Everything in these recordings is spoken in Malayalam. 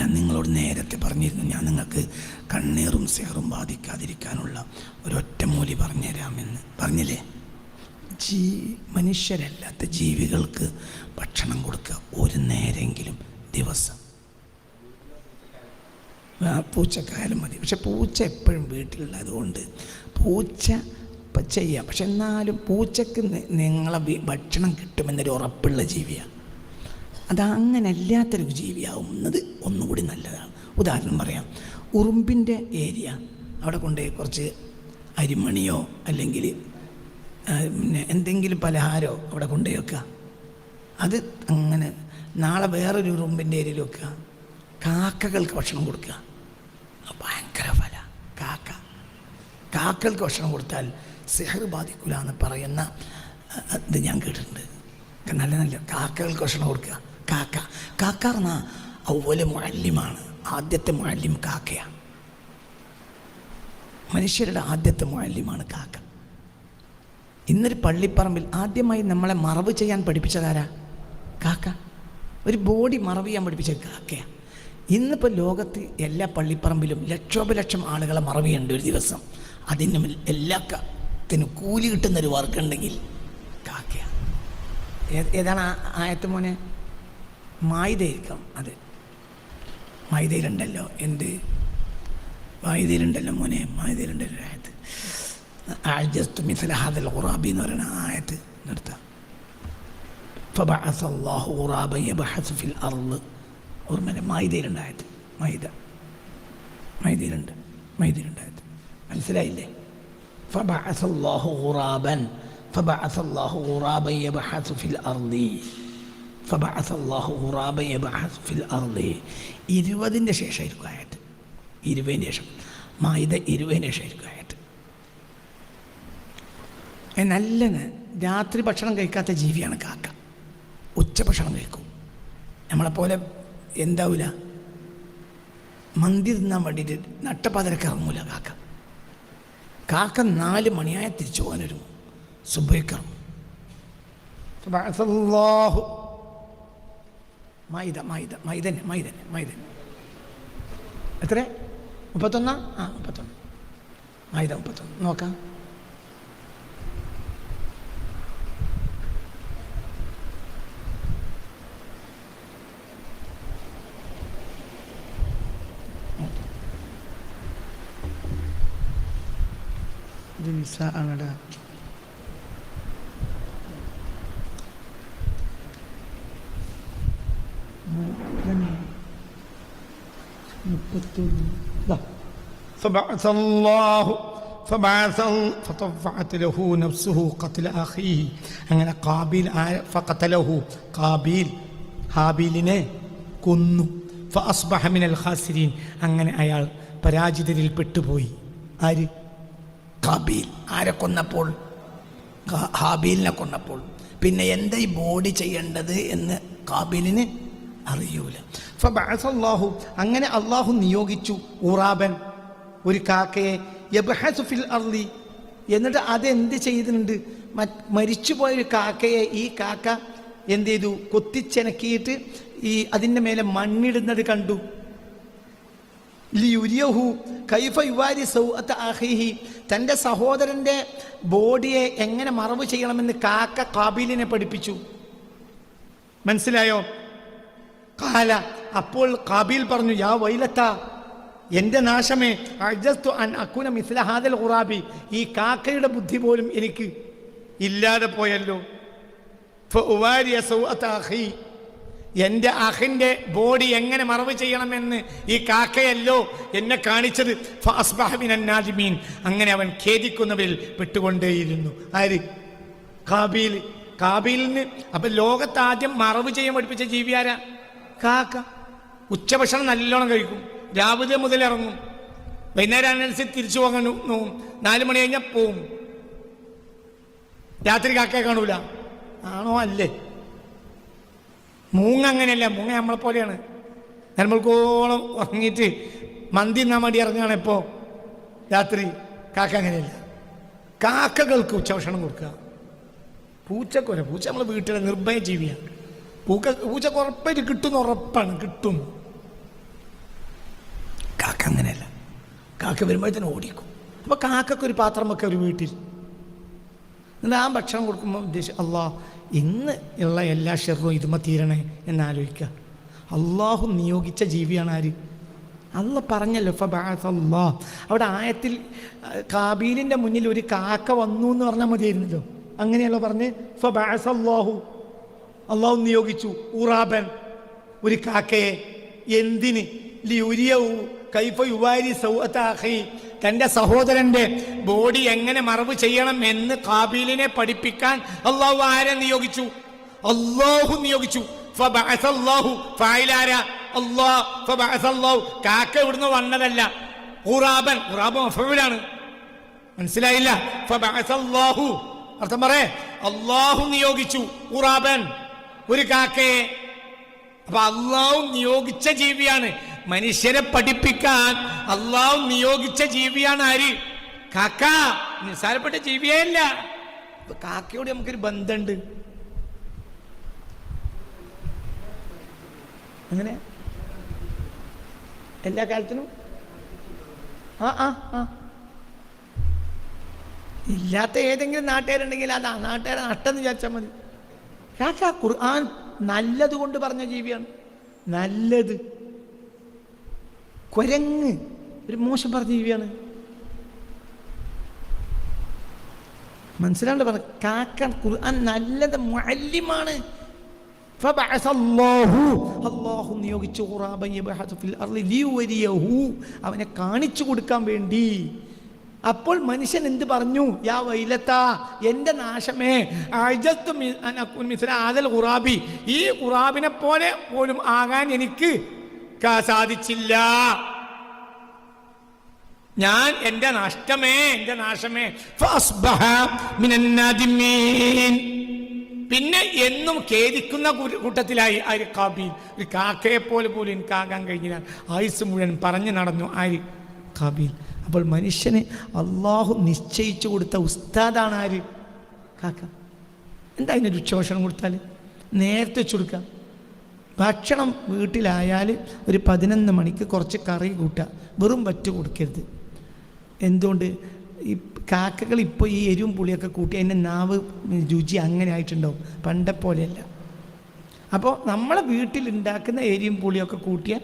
ഞാൻ നിങ്ങളോട് നേരത്തെ പറഞ്ഞിരുന്നു ഞാൻ നിങ്ങൾക്ക് കണ്ണീറും സെഹറും ബാധിക്കാതിരിക്കാനുള്ള ഒരൊറ്റമൂലി പറഞ്ഞുതരാമെന്ന്. പറഞ്ഞില്ലേ? ജീ മനുഷ്യരല്ലാത്ത ജീവികൾക്ക് ഭക്ഷണം കൊടുക്കുക ഒരു നേരെങ്കിലും ദിവസം. പൂച്ചക്കായാലും മതി. പക്ഷെ പൂച്ച എപ്പോഴും വീട്ടിലുള്ളത് കൊണ്ട് പൂച്ച ചെയ്യാം. പക്ഷെ എന്നാലും പൂച്ചക്ക് നിങ്ങളെ ഭക്ഷണം കിട്ടുമെന്നൊരു ഉറപ്പുള്ള ജീവിയാണ് അത് അങ്ങനെ അല്ലാത്തൊരു ജീവിയാവുന്നത് ഒന്നുകൂടി നല്ലതാണ്. ഉദാഹരണം പറയാം. ഉറുമ്പിന്റെ ഏരിയ അവിടെ കൊണ്ട് കുറച്ച് അരിമണിയോ അല്ലെങ്കിൽ പിന്നെ എന്തെങ്കിലും പലഹാരമോ അവിടെ കൊണ്ടുപോയി വെക്കുക. അത് അങ്ങനെ നാളെ വേറൊരു ഉറുമ്പിന്റെ ഏരിയയിൽ വെക്കുക. കാക്കകൾക്ക് ഭക്ഷണം കൊടുക്കുക. ഭയങ്കര ഫല. കാക്ക. കാക്കകൾക്ക് ഭക്ഷണം കൊടുത്താൽ സെഹർ ബാധിക്കില്ല എന്ന് പറയുന്ന ഇത് ഞാൻ കേട്ടിട്ടുണ്ട്. നല്ല നല്ല കാക്കകൾക്ക് ഭക്ഷണം കൊടുക്കുക. കാക്ക. കാക്ക പറഞ്ഞാൽ അതുപോലെ മുഴല്യമാണ് ആദ്യത്തെ മുഴല്യം കാക്കയാണ് മനുഷ്യരുടെ ആദ്യത്തെ മുഴല്യമാണ് കാക്ക. ഇന്നൊരു പള്ളിപ്പറമ്പിൽ ആദ്യമായി നമ്മളെ മറവ് ചെയ്യാൻ പഠിപ്പിച്ചതാരാ? കാക്ക. ഒരു ബോഡി മറവ് ചെയ്യാൻ പഠിപ്പിച്ച കാക്കയാണ് ഇന്നിപ്പോൾ ലോകത്ത് എല്ലാ പള്ളിപ്പറമ്പിലും ലക്ഷോപലക്ഷം ആളുകളെ മറവ് ചെയ്യേണ്ട ഒരു ദിവസം. അതിന് എല്ലാ കത്തിനും കൂലി കിട്ടുന്നൊരു വർക്കുണ്ടെങ്കിൽ കാക്കയാണ് ഏതാണ് ആയത്ത് മോനെ? മായുതയിരിക്കാം അതെ മായുതയിലുണ്ടല്ലോ എന്ത് മായുതയിലുണ്ടല്ലോ മോനെ മായുതയിലുണ്ടല്ലോ ആയത്ത് ആജസ്തു മിഥല ഹാദൽ ഖുറാബി എന്ന് പറയുന്ന ആയത്ത് നിർത്താം فبعث الله غرابا يبحث في الأرض ഓർമ്മ മൈദയിലുണ്ടായത് മൈദ മൈദയിലുണ്ട് മൈദയിലുണ്ടായത് മനസ്സിലായില്ലേ فبعث الله غرابا فبعث الله غرابا يبحث في الأرض ഇരുപതിന്റെ ശേഷമായിരിക്കും ആയത് ഇരുപതിന് ശേഷം. മൈദ ഇരുപതിന് ശേഷമായിരിക്കും ആയത്ത്. നല്ല രാത്രി ഭക്ഷണം കഴിക്കാത്ത ജീവിയാണ് കാക്ക. ഉച്ച ഭക്ഷണം കഴിക്കും. നമ്മളെപ്പോലെ എന്താവില്ല മന്തി തിന്നാൻ വേണ്ടിയിട്ട് നട്ടപ്പാതിരക്ക് ഇറങ്ങൂല കാക്ക. കാക്ക നാല് മണിയായ തിരിച്ചു പോകാനൊരു ഫബഅസല്ലാഹു മൈദ മൈദ മൈദൻ മൈദൻ മൈദൻ എത്ര മുപ്പത്തൊന്നാ? ആ മുപ്പത്തൊന്ന്. മൈദ മുപ്പത്തൊന്ന്. നോക്കാം. ഇത് അങ്ങടെ فبعث الله فبعث ال- فطفعت له نفسه قتل أخيه അങ്ങനെ കാബീൽ ആര- فقتله കാബീൽ ഹാബീലിനെ കൊന്നു فأصبح من الخاسرين അങ്ങനെ അയാൾ പരാജിതരിൽ പെട്ടുപോയി ആര് കാബീൽ ആരെ കൊന്നപ്പോൾ ഹാ- ഹാബീലിനെ കൊന്നപ്പോൾ പിന്നെ എന്താ ഈ ബോഡി ചെയ്യേണ്ടത് എന്ന് കാബീലിന് അറിയൂല. ഫബഅസല്ലാഹു അങ്ങനെ അള്ളാഹു നിയോഗിച്ചു ഉറാബൻ ഒരു കാക്കയെ. യബ്ഹസു ഫിൽ അർളി. എന്നിട്ട് അതെന്ത് ചെയ്തിട്ടുണ്ട്? മരിച്ചുപോയ ഒരു കാക്കയെ ഈ കാക്ക എന്ത് ചെയ്തു കൊത്തിച്ചെനക്കിയിട്ട് ഈ അതിന്റെ മേലെ മണ്ണിടുന്നത് കണ്ടു. ലിയുരിയഹു കൈഫ യുവാരി സൗഅത്ത് അഹിഹി തന്റെ സഹോദരന്റെ ബോഡിയെ എങ്ങനെ മറവ് ചെയ്യണമെന്ന് കാക്ക കാബിലിനെ പഠിപ്പിച്ചു. മനസ്സിലായോ? കാല അപ്പോൾ കാബീൽ പറഞ്ഞു യാ വൈലത്ത എന്റെ നാശമേ അജസ്തു അൻ അക്കുന മിസ്ല ഹാദൽ ഖുറാബി ഈ കാക്കയുടെ ബുദ്ധി പോലും എനിക്ക് ഇല്ലാതെ പോയല്ലോ. എന്റെ അഹിന്റെ ബോഡി എങ്ങനെ മറവ് ചെയ്യണമെന്ന് ഈ കാക്കയല്ലോ എന്നെ കാണിച്ചത് ഫഅസ്ബഹ മിനൻ നാദിമീൻ. അങ്ങനെ അവൻ ഖേദിക്കുന്നവരിൽ പെട്ടുകൊണ്ടേയിരുന്നു ആര് കാബീൽ കാബീലിന് അപ്പൊ ലോകത്ത് ആദ്യം മറവ് ചെയ്യാൻ പഠിപ്പിച്ച ജീവിയാരാ കാക്ക ഉച്ചഭക്ഷണം നല്ലോണം കഴിക്കും. രാവിലെ മുതൽ ഇറങ്ങും. വൈകുന്നേരം അനുസരിച്ച് തിരിച്ചു പോകാൻ നോക്കും. നാല് മണി കഴിഞ്ഞാൽ പോവും. രാത്രി കാക്കയെ കാണൂല. ആണോ? അല്ലേ? മൂങ്ങ അങ്ങനെയല്ല. മൂങ്ങ നമ്മളെ പോലെയാണ്. നമ്മൾക്കോളം ഉറങ്ങിയിട്ട് മന്തി തിന്നാൻ വേണ്ടി ഇറങ്ങുകയാണ് ഇപ്പോൾ രാത്രി കാക്ക അങ്ങനെയല്ല. കാക്കകൾക്ക് ഉച്ചഭക്ഷണം കൊടുക്കുക. പൂച്ചക്കൊല പൂച്ച നമ്മൾ വീട്ടിലെ നിർഭയ ജീവിയാണ്. പൂക്ക പൂച്ചക്ക് ഉറപ്പായിട്ട് കിട്ടുന്ന ഉറപ്പാണ് കിട്ടും. കാക്ക അങ്ങനെയല്ല. കാക്ക വരുമ്പോഴത്തേന് ഓടിക്കും. അപ്പോൾ കാക്കൊക്കെ ഒരു പാത്രം വെക്കുക ഒരു വീട്ടിൽ. എന്നിട്ട് ആ ഭക്ഷണം കൊടുക്കുമ്പോൾ ഉദ്ദേശിച്ച് അള്ളാ ഇന്ന് ഉള്ള എല്ലാ ഷെറും ഇതുമ തീരണേ എന്നാലോചിക്കുക അള്ളാഹു നിയോഗിച്ച ജീവിയാണ് ആര്? അല്ല പറഞ്ഞല്ലോ ഫബാസല്ലാ അവിടെ ആയത്തിൽ കാബീലിന്റെ മുന്നിൽ ഒരു കാക്ക വന്നു എന്ന് പറഞ്ഞാൽ മതിയായിരുന്നല്ലോ. അങ്ങനെയല്ലോ പറഞ്ഞ് ഫബാസല്ലാഹു അള്ളാഹു നിയോഗിച്ചു. ഉറാബൻ ഒരു കാക്കയെ. എന്തിന്? ലിയുരിയവു കൈഫ യുവാരി ബോഡി എങ്ങനെ മറവ് ചെയ്യണം എന്ന് കാബിലിനെ പഠിപ്പിക്കാൻ അള്ളാഹു ആരെ നിയോഗിച്ചു? അള്ളാഹു നിയോഗിച്ചു. കാക്ക ഇവിടുന്ന് വന്നതല്ല. ഖുറാബൻ ഖുറാബ് ആണ് മനസ്സിലായില്ല? അർത്ഥം പറയേ. അള്ളാഹു നിയോഗിച്ചു ഖുറാബൻ ഒരു കാക്കയെ. അപ്പൊ അള്ളാഹു നിയോഗിച്ച ജീവിയാണ്. മനുഷ്യരെ പഠിപ്പിക്കാൻ അള്ളാഹു നിയോഗിച്ച ജീവിയാണ് ആര്? കാക്ക നിസ്സാരപ്പെട്ട ജീവിയേ അല്ല കാക്കയോട് നമുക്കൊരു ബന്ധമുണ്ട്. അങ്ങനെ എല്ലാ കാലത്തിനും? ആ ആ ആ. ഇല്ലാത്ത ഏതെങ്കിലും നാട്ടുകാരുണ്ടെങ്കിൽ അതാ നാട്ടുകാരെ നട്ടെന്ന് വിചാരിച്ചാൽ മതി. രാജാ ഖുർആൻ നല്ലത് കൊണ്ട് പറഞ്ഞ ജീവിയാണ്. നല്ലത്. കുരങ്ങ് ഒരു മോശം പറഞ്ഞ ജീവിയാണ്. മനസ്സിലാണ്ട് പറഞ്ഞ കാക്ക ഖുർആൻ നല്ലത് മുഅല്ലിമാണ്. നിയോഗിച്ചു അവനെ കാണിച്ചു കൊടുക്കാൻ വേണ്ടി. അപ്പോൾ മനുഷ്യൻ എന്ത് പറഞ്ഞു? യാ വൈലത്ത എന്റെ നാശമേ ആദൽ ഖുറാബി ഈ ഖുറാബിനെ പോലെ പോലും ആകാൻ എനിക്ക് സാധിച്ചില്ല. ഞാൻ എന്റെ നഷ്ടമേ എന്റെ നാശമേ. പിന്നെ എന്നും ഖേദിക്കുന്ന കൂട്ടത്തിലായി ആര് കാബീൽ ഒരു കാക്കയെ പോലെ പോലും എനിക്ക് ആകാൻ കഴിഞ്ഞില്ല. ആയുസ് മുഴുവൻ പറഞ്ഞു നടന്നു ആര്? കാബീൽ അപ്പോൾ മനുഷ്യന് അള്ളാഹു നിശ്ചയിച്ചു കൊടുത്ത ഉസ്താദാണ് ആര്? കാക്ക. എന്താ അതിന്റെ രുക്ഷഭക്ഷണം കൊടുത്താൽ നേരത്തെ ചുരുക്കാം ഭക്ഷണം വീട്ടിലായാൽ ഒരു പതിനൊന്ന് മണിക്ക് കുറച്ച് കറി കൂട്ടുക. വെറും വറ്റ് കൊടുക്കരുത്. എന്തുകൊണ്ട്? ഈ കാക്കകൾ ഇപ്പോൾ ഈ എരിവും പുളിയൊക്കെ കൂട്ടി അതിന്റെ നാവ് രുചി അങ്ങനെ ആയിട്ടുണ്ടാവും. പണ്ടെപ്പോലെയല്ല അപ്പോൾ നമ്മളെ വീട്ടിലുണ്ടാക്കുന്ന എരിയും പുളിയൊക്കെ കൂട്ടിയ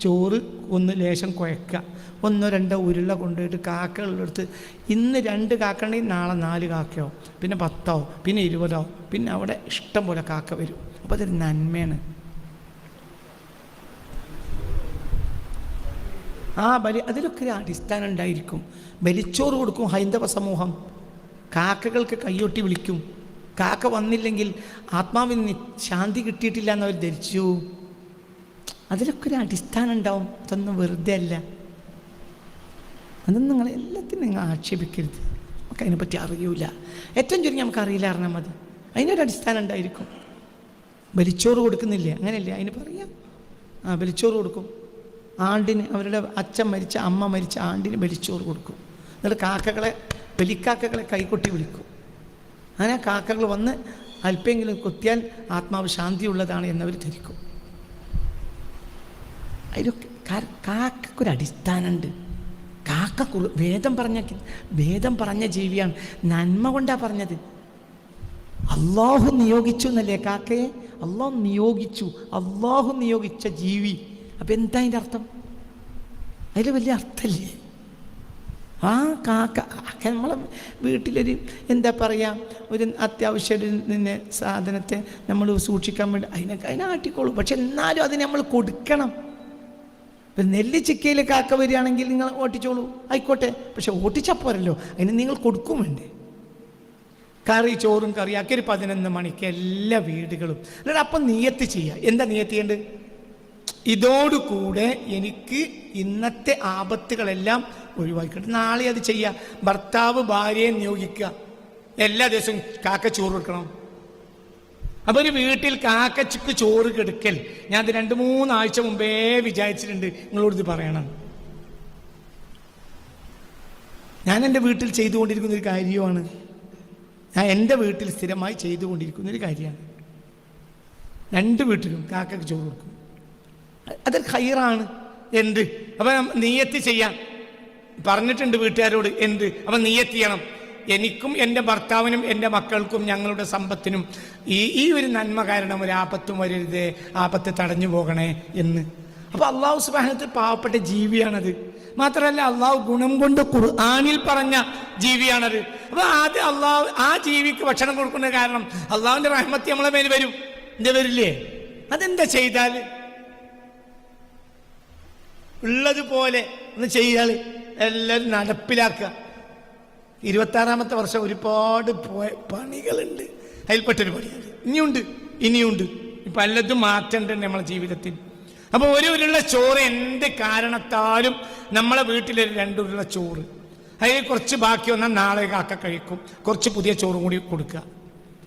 ചോറ് ഒന്ന് ലേശം കുഴക്കുക. ഒന്നോ രണ്ടോ ഉരുള കൊണ്ടുപോയിട്ട് കാക്കകളെടുത്ത് ഇന്ന് രണ്ട് കാക്ക ഉണ്ടെങ്കിൽ നാളെ നാല് കാക്കയോ പിന്നെ പത്തോ പിന്നെ ഇരുപതോ പിന്നെ അവിടെ ഇഷ്ടം പോലെ കാക്ക വരും. അപ്പോൾ അതൊരു നന്മയാണ്. ആ ബലി അതിലൊക്കെ ഒരു അടിസ്ഥാനം ഉണ്ടായിരിക്കും. ബലിച്ചോറ് കൊടുക്കും ഹൈന്ദവ സമൂഹം. കാക്കകൾക്ക് കൈയൊട്ടി വിളിക്കും. കാക്ക വന്നില്ലെങ്കിൽ ആത്മാവിന് ശാന്തി കിട്ടിയിട്ടില്ല എന്നവർ ധരിച്ചു. അതിലൊക്കെ ഒരു അടിസ്ഥാനം ഉണ്ടാവും. അതൊന്നും വെറുതെ അല്ല. അതൊന്നും നിങ്ങൾ എല്ലാത്തിനും നിങ്ങൾ ആക്ഷേപിക്കരുത്. നമുക്ക് അതിനെപ്പറ്റി അറിയൂല. ഏറ്റവും ചുരുങ്ങി നമുക്ക് അറിയില്ല അറിഞ്ഞാൽ മതി. അതിനൊരു അടിസ്ഥാനം ഉണ്ടായിരിക്കും. ബലിച്ചോറ് കൊടുക്കുന്നില്ലേ? അങ്ങനെയല്ലേ? അതിന് പറയാം. ആ ബലിച്ചോറ് കൊടുക്കും. ആണ്ടിന് അവരുടെ അച്ഛൻ മരിച്ച അമ്മ മരിച്ച ആണ്ടിന് ബലിച്ചോറ് കൊടുക്കും. എന്നിട്ട് കാക്കകളെ ബലിക്കാക്കകളെ കൈകൊട്ടി വിളിക്കും. അങ്ങനെ കാക്കകൾ വന്ന് അല്പെങ്കിലും കൊത്തിയാൽ ആത്മാവ് ശാന്തിയുള്ളതാണ് എന്നവർ ധരിക്കും. അതിലൊക്കെ കാ- കാക്കക്കൊരു അടിസ്ഥാനമുണ്ട് കാക്ക വേദം പറഞ്ഞ വേദം പറഞ്ഞ ജീവിയാണ്. നന്മ കൊണ്ടാ പറഞ്ഞത്. അള്ളാഹു നിയോഗിച്ചു എന്നല്ലേ കാക്കയെ അള്ളാഹു നിയോഗിച്ചു. അള്ളാഹു നിയോഗിച്ച ജീവി. അപ്പം എന്താ അതിന്റെ അർത്ഥം? അതിൽ വലിയ അർത്ഥമില്ലേ ആ കാക്ക കാക്ക നമ്മളെ വീട്ടിലൊരു എന്താ പറയുക ഒരു അത്യാവശ്യ നിന്ന് സാധനത്തെ നമ്മൾ സൂക്ഷിക്കാൻ വേണ്ടി അതിനൊക്കെ അതിനാട്ടിക്കോളൂ പക്ഷെ എന്നാലും അതിന് നമ്മൾ കൊടുക്കണം. ഇപ്പം നെല്ല് ചിക്കയിൽ കാക്ക വരികയാണെങ്കിൽ നിങ്ങൾ ഓട്ടിച്ചോളൂ. ആയിക്കോട്ടെ. പക്ഷെ ഓട്ടിച്ചാൽ പോരല്ലോ. അതിന് നിങ്ങൾ കൊടുക്കും വേണ്ടേ കറി ചോറും കറിയാക്കി ഒരു പതിനൊന്ന് മണിക്ക് എല്ലാ വീടുകളും. അല്ലാതെ അപ്പം നിയത്ത് ചെയ്യുക എന്താ നീയത്ത് ചെയ്യേണ്ടത്? ഇതോടുകൂടെ എനിക്ക് ഇന്നത്തെ ആപത്തുകളെല്ലാം ഒഴിവാക്കിയിട്ട് നാളെ അത് ചെയ്യുക ഭർത്താവ് ഭാര്യയെ നിയോഗിക്കുക. എല്ലാ ദിവസവും കാക്ക ചോറ് കൊടുക്കണം. അപ്പൊ ഒരു വീട്ടിൽ കാക്കച്ചിക്ക് ചോറ് കെടുക്കൽ. ഞാൻ അത് രണ്ട് മൂന്നാഴ്ച മുമ്പേ വിചാരിച്ചിട്ടുണ്ട്. നിങ്ങളോട് ഇത് പറയണം. ഞാൻ എന്റെ വീട്ടിൽ ചെയ്തുകൊണ്ടിരിക്കുന്ന ഒരു കാര്യമാണ്. ഞാൻ എന്റെ വീട്ടിൽ സ്ഥിരമായി ചെയ്തുകൊണ്ടിരിക്കുന്ന ഒരു കാര്യമാണ്. രണ്ട് വീട്ടിലും കാക്കയ്ക്ക് ചോറ് കൊടുക്കും. അതൊരു ഹൈറാണ്. എന്ത്? അപ്പം നീയത്ത് ചെയ്യാം. പറഞ്ഞിട്ടുണ്ട് വീട്ടുകാരോട് എന്ത്? അപ്പം നീയത്ത് ചെയ്യണം. എനിക്കും എന്റെ ഭർത്താവിനും എന്റെ മക്കൾക്കും ഞങ്ങളുടെ സമ്പത്തിനും ഈ ഈ ഒരു നന്മ കാരണം ഒരു ആപത്തും വരരുത്. ആപത്ത് തടഞ്ഞു പോകണേ എന്ന്. അപ്പോൾ അള്ളാഹു സുബാനത്തിൽ പാവപ്പെട്ട ജീവിയാണത്. മാത്രമല്ല അള്ളാഹു ഗുണം കൊണ്ട് ഖുർആാനിൽ പറഞ്ഞ ജീവിയാണത്. അപ്പോൾ ആദ്യം അള്ളാഹു ആ ജീവിക്ക് ഭക്ഷണം കൊടുക്കുന്ന കാരണം അള്ളാഹുവിന്റെ റഹ്മത്തി നമ്മളെ മേൽ വരും. എന്താ വരില്ലേ? അതെന്താ ചെയ്താൽ ഉള്ളതുപോലെ ഒന്ന് ചെയ്യാൾ എല്ലാവരും നടപ്പിലാക്കുക. ഇരുപത്താറാമത്തെ വർഷം ഒരുപാട് പോയ പണികളുണ്ട്. അതിൽപ്പെട്ടൊരു പണിയാണ് ഇനിയുണ്ട് ഇനിയുണ്ട്. പലതും മാറ്റേണ്ട നമ്മളെ ജീവിതത്തിൽ. അപ്പോൾ ഒരു ഉരുള ചോറ് എന്ത് കാരണത്താലും നമ്മളെ വീട്ടിലൊരു രണ്ടുരുള്ള ചോറ്. അതിൽ കുറച്ച് ബാക്കി വന്നാൽ നാളെ കാക്ക കഴിക്കും. കുറച്ച് പുതിയ ചോറും കൂടി കൊടുക്കുക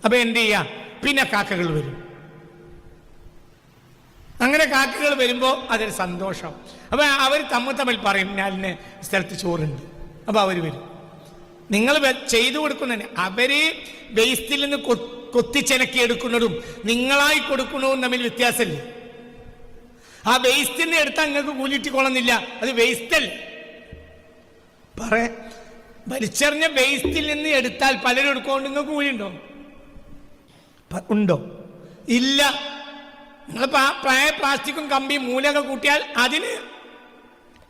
അപ്പോൾ എന്ത് ചെയ്യുക പിന്നെ കാക്കകൾ വരും. അങ്ങനെ കാക്കകൾ വരുമ്പോൾ അതൊരു സന്തോഷം. അപ്പൊ അവർ തമ്മിൽ തമ്മിൽ പറയും ഞാൻ സ്ഥലത്ത് ചോറുണ്ട്. അപ്പൊ അവർ വരും. നിങ്ങൾ ചെയ്തു കൊടുക്കുന്നതിന്. അവർ വേസ്റ്റിൽ നിന്ന് കൊത്തിച്ചെനക്കി എടുക്കുന്നതും നിങ്ങളായി കൊടുക്കുന്നതും തമ്മിൽ വ്യത്യാസമില്ല. ആ വേസ്റ്റിൽ നിന്ന് എടുത്താൽ നിങ്ങൾക്ക് കൂലിട്ടിക്കൊള്ളുന്നില്ല അത് വേസ്റ്റല്ല പറ. വലിച്ചെറിഞ്ഞ വേസ്റ്റിൽ നിന്ന് എടുത്താൽ പലരും എടുക്കൊണ്ട് നിങ്ങൾക്ക് കൂലിയുണ്ടോ? ഉണ്ടോ? ഇല്ല. നിങ്ങൾ പ്രായ പ്ലാസ്റ്റിക്കും കമ്പിയും മൂലൊക്കെ കൂട്ടിയാൽ അതിന്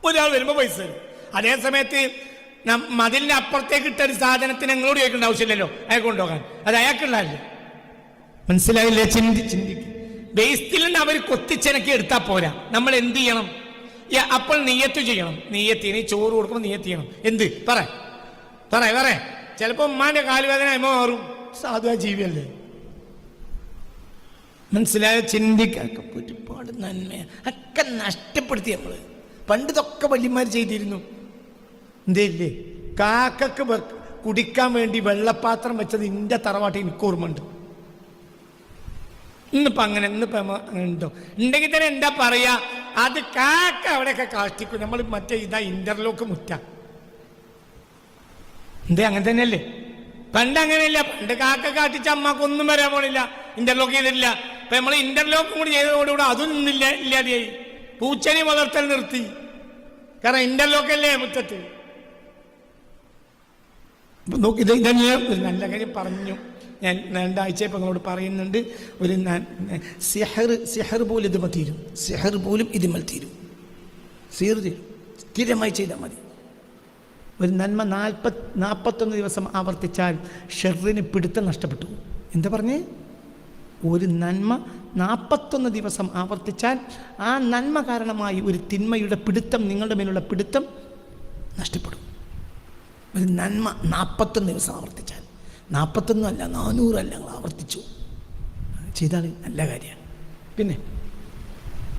ഒരാൾ വരുമ്പോൾ പൈസ തരും. അതേ സമയത്ത് നം- മതിലിന്റെ അപ്പുറത്തേക്ക് ഇട്ട ഒരു സാധനത്തിന് നിങ്ങളോട് ചോദിക്കേണ്ട ആവശ്യമില്ലല്ലോ. അയാൾക്ക് കൊണ്ടുപോകാൻ. അത് അയാൾക്കുള്ളതല്ലേ മനസ്സിലായില്ലേ? ചിന്തി ചിന്തിക്കും വേസ്റ്റിൽ നിന്ന് അവർ കൊത്തിച്ചെനക്കി എടുത്താൽ പോരാ. നമ്മൾ എന്ത് ചെയ്യണം? അപ്പോൾ നീയത്ത് ചെയ്യണം. നീയത്തിന് ചോറ് കൊടുക്കുമ്പോൾ നീയത്ത് ചെയ്യണം. എന്ത്? പറ. പറ പറ. ചിലപ്പോൾ ഉമ്മാന്റെ കാലുവേദന അമ്മ മാറും. സാധുവാ ജീവിയല്ലേ? മനസ്സിലായ? ചിന്തിക്കൊക്കെ ഒരുപാട് നന്മ ഒക്കെ നഷ്ടപ്പെടുത്തി നമ്മൾ പണ്ട് ഇതൊക്കെ വല്യന്മാർ ചെയ്തിരുന്നു. എന്തേ ഇല്ലേ കാക്കക്ക് കുടിക്കാൻ വേണ്ടി വെള്ളപ്പാത്രം വെച്ചത് ഇന്റെ തറവാട്ടിൽ എനിക്ക് ഓർമ്മയുണ്ട്. ഇന്നിപ്പോ അങ്ങനെ ഇന്നിപ്പോ ഉണ്ടോ? ഉണ്ടെങ്കിൽ തന്നെ എന്താ പറയാ? അത് കാക്ക അവിടെയൊക്കെ കാഷ്ടിക്കും. നമ്മൾ മറ്റേ ഇതാ ഇന്റർലോക്ക് മുറ്റ. എന്തേ അങ്ങനെ തന്നെയല്ലേ? പണ്ട് അങ്ങനെയല്ല. പണ്ട് കാക്ക കാട്ടിച്ച അമ്മക്കൊന്നും വരാൻ പോണില്ല. ഇന്റർലോക്ക് ചെയ്തിട്ടില്ല. ഇപ്പൊ നമ്മൾ ഇന്റർലോക്കും കൂടി ചെയ്തതോടുകൂടെ അതും നിന്നില്ല ഇല്ലാതെയായി. പൂച്ചനെ വളർത്തൽ നിർത്തി. കാരണം ഇന്റർലോക്ക് അല്ലേ മുറ്റത്ത്. നോക്ക് ഇത് ഒരു നല്ല കാര്യം പറഞ്ഞു. ഞാൻ രണ്ടാഴ്ച ഇപ്പം നിങ്ങളോട് പറയുന്നുണ്ട്. ഒരു സിഹർ സിഹർ പോലും ഇത് തീരും സിഹർ പോലും ഇതുമൽ തീരും സീർ തീരും സ്ഥിരമായി ചെയ്താൽ മതി. ഒരു നന്മ നാൽപ്പത് നാൽപ്പത്തൊന്ന് ദിവസം ആവർത്തിച്ചാൽ ഷെറിന് പിടുത്തം നഷ്ടപ്പെട്ടു. എന്താ പറഞ്ഞേ? ഒരു നന്മ നാൽപ്പത്തൊന്ന് ദിവസം ആവർത്തിച്ചാൽ ആ നന്മ കാരണമായി ഒരു തിന്മയുടെ പിടുത്തം നിങ്ങളുടെ മേലുള്ള പിടുത്തം നഷ്ടപ്പെടും. ഒരു നന്മ നാൽപ്പത്തൊന്ന് ദിവസം ആവർത്തിച്ചാൽ. നാൽപ്പത്തൊന്നും അല്ല നാനൂറല്ല ഞങ്ങൾ ആവർത്തിച്ചു. ചെയ്താൽ നല്ല കാര്യമാണ്. പിന്നെ